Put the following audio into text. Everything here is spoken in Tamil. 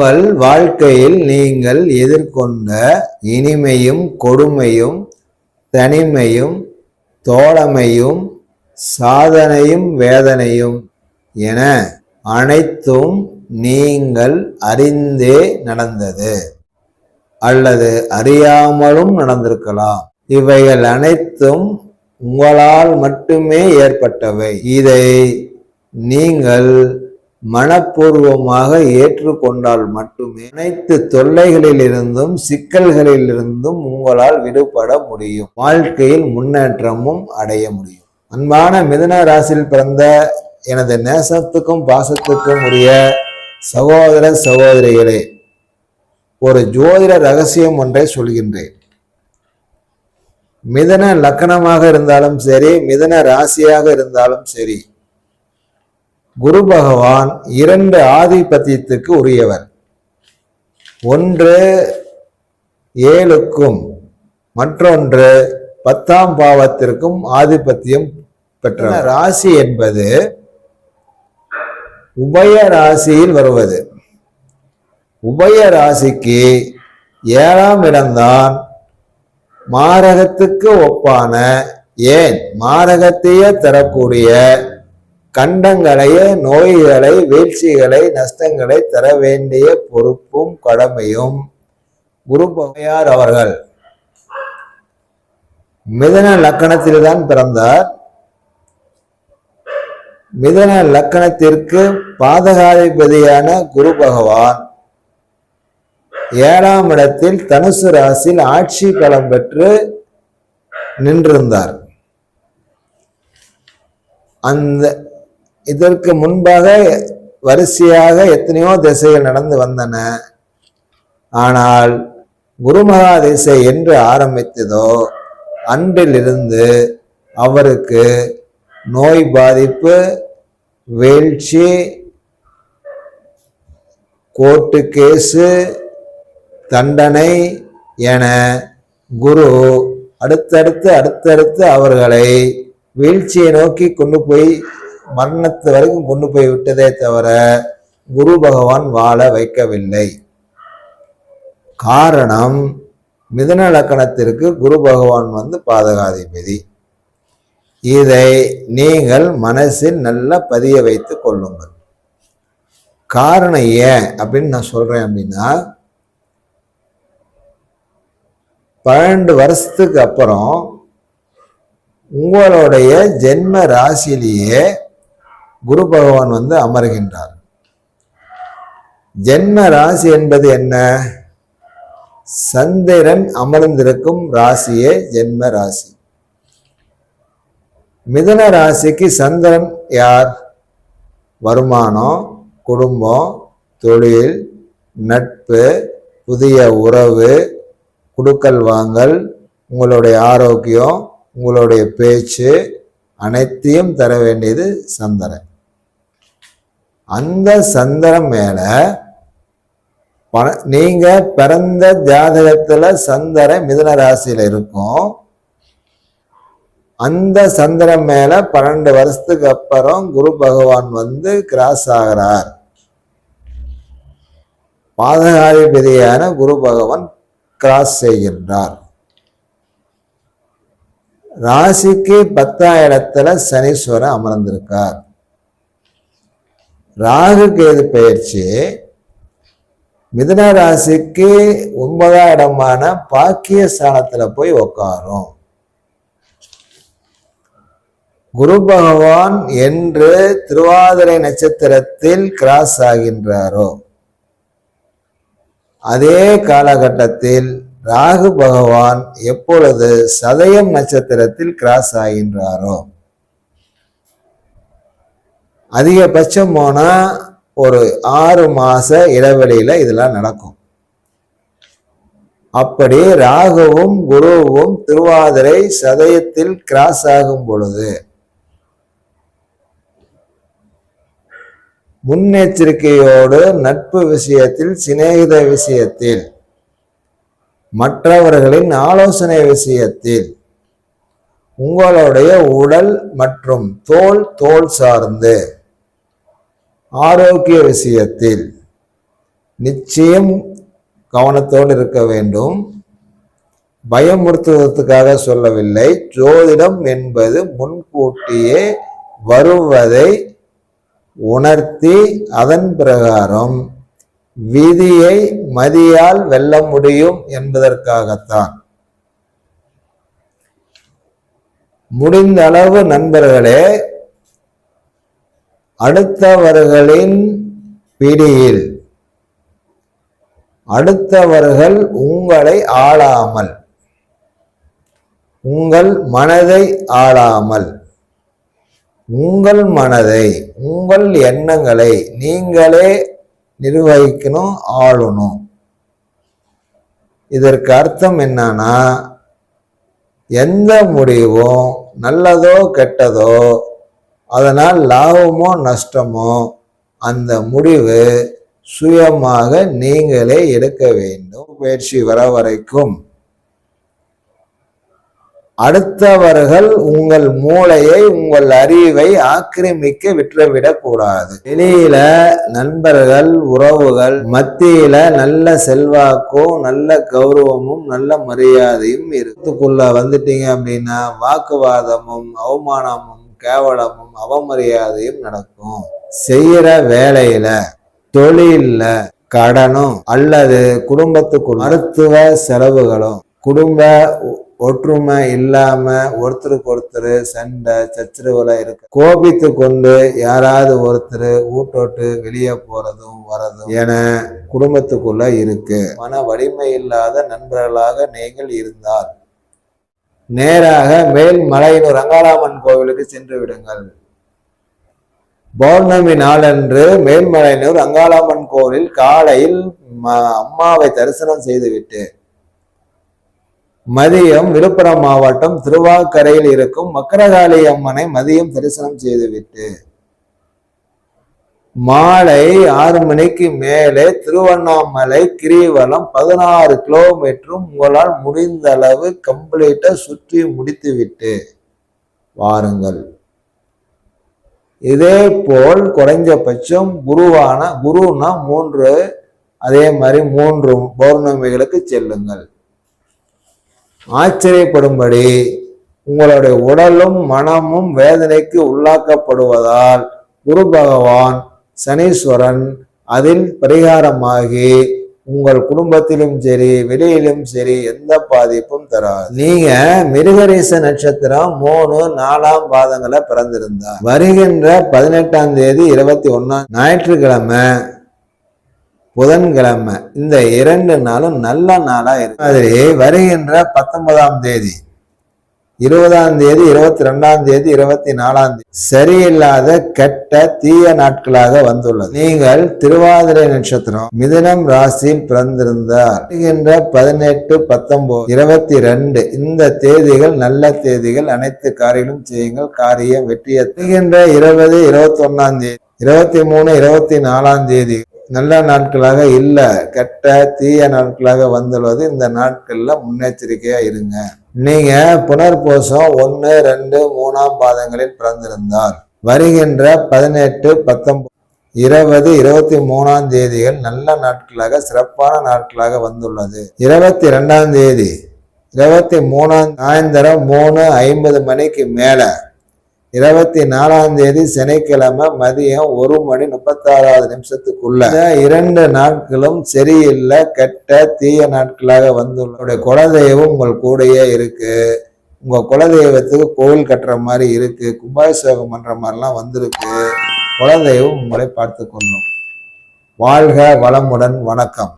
உங்கள் வாழ்க்கையில் நீங்கள் எதிர்கொண்ட இனிமையும் கொடுமையும் தனிமையும் தோழமையும் சாதனையும் வேதனையும் என அனைத்தும் நீங்கள் அறிந்தே நடந்தது அல்லது அறியாமலும் நடந்திருக்கலாம். இவைகள் அனைத்தும் உங்களால் மட்டுமே ஏற்பட்டவை. இதை நீங்கள் மனப்பூர்வமாக ஏற்றுக்கொண்டால் மட்டுமே அனைத்து தொல்லைகளிலிருந்தும் சிக்கல்களிலிருந்தும் உங்களால் விடுபட முடியும். வாழ்க்கையில் முன்னேற்றமும் அடைய முடியும். அன்பான மிதன ராசியில் பிறந்த எனது நேசத்துக்கும் பாசத்துக்கும் உரிய சகோதர சகோதரிகளே ஒரு ஜோதிட ரகசியம் ஒன்றை சொல்கின்றேன். மிதன லக்கணமாக இருந்தாலும் சரி மிதன ராசியாக இருந்தாலும் சரி குரு பகவான் இரண்டு ஆதிபத்தியத்துக்கு உரியவர். ஒன்று ஏழுக்கும் மற்றொன்று பத்தாம் பாவத்திற்கும் ஆதிபத்தியம் பெற்ற ராசி என்பது உபய ராசியில் வருவது. உபய ராசிக்கு ஏழாம் இடம்தான் மாரகத்துக்கு ஒப்பான ஏன்? மாரகத்தையே தரக்கூடிய கண்டங்களையே நோய்களை வீழ்ச்சிகளை நஷ்டங்களை தர வேண்டிய பொறுப்பும் கடமையும். குரு பகையார் அவர்கள். மிதன லக்கணத்தில்தான் பிறந்தார். மிதன லக்கணத்திற்கு பாதகாதிபதியான குரு பகவான். ஏழாம் இடத்தில் தனுசு ராசியில் ஆட்சி பலம் பெற்று நின்றிருந்தார். அந்த இதற்கு முன்பாக வரிசையாக எத்தனையோ திசைகள் நடந்து வந்தன. ஆனால் குருமகா திசை என்று ஆரம்பித்ததோ அன்றிலிருந்து அவருக்கு நோய் பாதிப்பு வீழ்ச்சி கோர்ட்டு கேஸு தண்டனை என குரு அடுத்தடுத்து அடுத்தடுத்து அவர்களை வீழ்ச்சியை நோக்கி கொண்டு போய் மரணத்து வரைக்கும் கொண்டு போய் விட்டதே தவிர குரு பகவான் வாழ வைக்கவில்லை. காரணம் மிதன லக்கணத்திற்கு குரு பகவான் வந்து பாதகாதிபதி. இதை நீங்கள் மனசில் நல்லா பதிய வைத்து கொள்ளுங்கள். காரணம் ஏன் அப்படின்னு நான் சொல்றேன் அப்படின்னா பன்னெண்டு வருஷத்துக்கு அப்புறம் உங்களுடைய ஜென்ம ராசியிலேயே குரு பகவான் வந்து அமர்கின்றார். ஜென்ம ராசி என்பது என்ன? சந்திரன் அமர்ந்திருக்கும் ராசியே ஜென்ம ராசி. மிதன ராசிக்கு சந்திரன் யார்? வருமானம் குடும்பம் தொழில் நட்பு புதிய உறவு குடுக்கல் வாங்கல் உங்களுடைய ஆரோக்கியம் உங்களுடைய பேச்சு அனைத்தையும் தர வேண்டியது சந்திரன். அந்த சந்திரன் மேல பண நீங்க பிறந்த ஜாதகத்துல சந்திரன் மிதுன ராசியில இருக்கும். அந்த சந்திரன் மேல பன்னெண்டு வருஷத்துக்கு அப்புறம் குரு பகவான் வந்து கிராஸ் ஆகிறார். பாதகாதிபதியான குரு பகவான் கிராஸ் செய்கின்றார். ராசிக்கு பத்தாயிரத்தில் சனீஸ்வரன் அமர்ந்திருக்கார். ராகு கேது பயிற்சி மிதன ராசிக்கு ஒன்பதாம் இடமான பாக்கிய ஸ்தானத்துல போய் உட்காரும் குரு பகவான் என்று திருவாதிரை நட்சத்திரத்தில் கிராஸ் ஆகின்றாரோ? அதே காலகட்டத்தில் ராகு பகவான் எப்பொழுது சதயம் நட்சத்திரத்தில் கிராஸ் ஆகின்றாரோ? அதிகபட்சம் போனால் ஒரு ஆறு மாச இடைவெளியில இதெல்லாம் நடக்கும். அப்படி ராகுவும் குருவும் திருவாதிரை சதயத்தில் கிராஸ் ஆகும் பொழுது முன்னெச்சரிக்கையோடு நட்பு விஷயத்தில் சிநேகித விஷயத்தில் மற்றவர்களின் ஆலோசனை விஷயத்தில் உங்களுடைய உடல் மற்றும் தோல் தோல் சார்ந்து ஆரோக்கிய விஷயத்தில் நிச்சயம் கவனத்தோடு இருக்க வேண்டும். பயமுறுத்துவதற்காக சொல்லவில்லை. ஜோதிடம் என்பது முன்கூட்டியே வருவதை உணர்த்தி அதன் பிரகாரம் விதியை மதியால் வெல்ல முடியும் என்பதற்காகத்தான். முடிந்த அளவு நண்பர்களே அடுத்தவர்களின் பிடியில். அடுத்தவர்கள் உங்களை ஆளாமல். உங்கள் மனதை ஆளாமல். உங்கள் மனதை உங்கள் எண்ணங்களை நீங்களே நிர்வகிக்கணும் ஆளணும். இதற்கு அர்த்தம் என்னன்னா எந்த முடிவும் நல்லதோ கெட்டதோ அதனால் லாபமோ நஷ்டமோ அந்த முடிவு சுயமாக நீங்களே எடுக்க வேண்டும். பயிற்சி வர வரைக்கும். அடுத்தவர்கள் உங்கள் மூளையை உங்கள் அறிவை ஆக்கிரமிக்க விட்டுவிடக் கூடாது வெளியில நண்பர்கள் உறவுகள் மத்தியில நல்ல செல்வாக்கும் நல்ல கௌரவமும் நல்ல மரியாதையும் இருக்குள்ள வந்துட்டீங்க அப்படின்னா வாக்குவாதமும் அவமானமும் கேவலமும் அவமரியாதையும் நடக்கும். செய்யற வேலையில தொழில்ல கடனும் அல்லது குடும்பத்துக்கு மருத்துவ செலவுகளும் குடும்ப ஒற்றுமை இல்லாம ஒருத்தருக்கு ஒருத்தர் சண்டை சச்சரவுல இருக்கு கோபித்து கொண்டு யாராவது ஒருத்தர் ஊட்டோட்டு வெளியே போறதும் வரதும் என குடும்பத்துக்குள்ள இருக்கு. மன வலிமை இல்லாத நண்பர்களாக நீங்கள் இருந்தால் நேராக மேல் மலையனூர் ரங்காராமன் கோவிலுக்கு சென்று விடுங்கள். பௌர்ணமி நாளன்று மேல்மலையனூர் ரங்காளாமன் கோவிலில் காலையில் அம்மாவை தரிசனம் செய்துவிட்டு மதியம் விழுப்புரம் மாவட்டம் திருவாக்கரையில் இருக்கும் மக்கரகாளி அம்மனை மதியம் தரிசனம் செய்துவிட்டு மாலை ஆறு மணிக்கு மேலே திருவண்ணாமலை கிரிவலம் பதினாறு கிலோமீட்டரும் உங்களால் முடிந்த அளவு கம்ப்ளீட்டா சுற்றி முடித்துவிட்டு வாருங்கள். இதே போல் குறைஞ்சபட்சம் குருவான குருனா மூன்று அதே மாதிரி மூன்று பௌர்ணமிகளுக்கு செல்லுங்கள். ஆச்சரியப்படும்படி உங்களுடைய உடலும் மனமும் வேதனைக்கு உள்ளாக்கப்படுவதால் குரு பகவான் சனீஸ்வரன் அதில் பரிகாரமாகி உங்கள் குடும்பத்திலும் சரி வெளியிலும் சரி எந்த பாதிப்பும் தராது. நீங்க மிருகரீச நட்சத்திரம் மூணு நாலாம் பாதங்களை பிறந்திருந்தா வருகின்ற பதினெட்டாம் தேதி இருபத்தி ஒன்னாம் ஞாயிற்றுக்கிழமை புதன்கிழமை. இந்த இரண்டு நாளும் நல்ல நாளா இருக்கு. மாதிரி வருகின்ற பத்தொன்பதாம் தேதி இருபதாம் தேதி இருபத்தி ரெண்டாம் தேதி இருபத்தி நாலாம் தேதி. சரியில்லாத கெட்ட தீய நாட்களாக வந்துள்ளது. நீங்கள் திருவாதிரை நட்சத்திரம் மிதுனம் ராசியில் பிறந்திருந்தார். வருகின்ற பதினெட்டு பத்தொன்பது இருபத்தி ரெண்டு இந்த தேதிகள் நல்ல தேதிகள் அனைத்து காரியங்களும் செய்யுங்கள். காரியம் வெற்றியை இருபது இருபத்தி ஒன்னாம் தேதி இருபத்தி மூணு இருபத்தி நாலாம் தேதி. நல்ல நாட்களாக இல்லை. கெட்ட தீய நாட்களாக வந்துள்ளது. இந்த நாட்களில் முன்னெச்சரிக்கையாக இருங்க. நீங்கள் புனர்போசம் ஒன்று ரெண்டு மூணாம் பாதங்களில் பிறந்திருந்தால் வருகின்ற பதினெட்டு பத்தொன்பது இருபது இருபத்தி மூணாம் தேதிகள் நல்ல நாட்களாக சிறப்பான நாட்களாக வந்துள்ளது. இருபத்தி ரெண்டாம் தேதி இருபத்தி மூணாம் சாயந்தரம் மூணு ஐம்பது மணிக்கு மேலே. இருபத்தி நாலாம் தேதி சனிக்கிழமை மதியம் ஒரு மணி முப்பத்தாறாவது நிமிஷத்துக்குள்ள. இரண்டு நாட்களும் சரியில்லை கெட்ட தீய நாட்களாக வந்துள்ள குலதெய்வம் உங்கள் கூடயே இருக்கு. உங்க குலதெய்வத்துக்கு கோவில் கட்டுற மாதிரி இருக்கு. கும்பாபிஷேகம் பண்ற மாதிரிலாம் வந்திருக்கு. குலதெய்வம் உங்களை பார்த்து கொள்ளும் வாழ்க வளமுடன் வணக்கம்.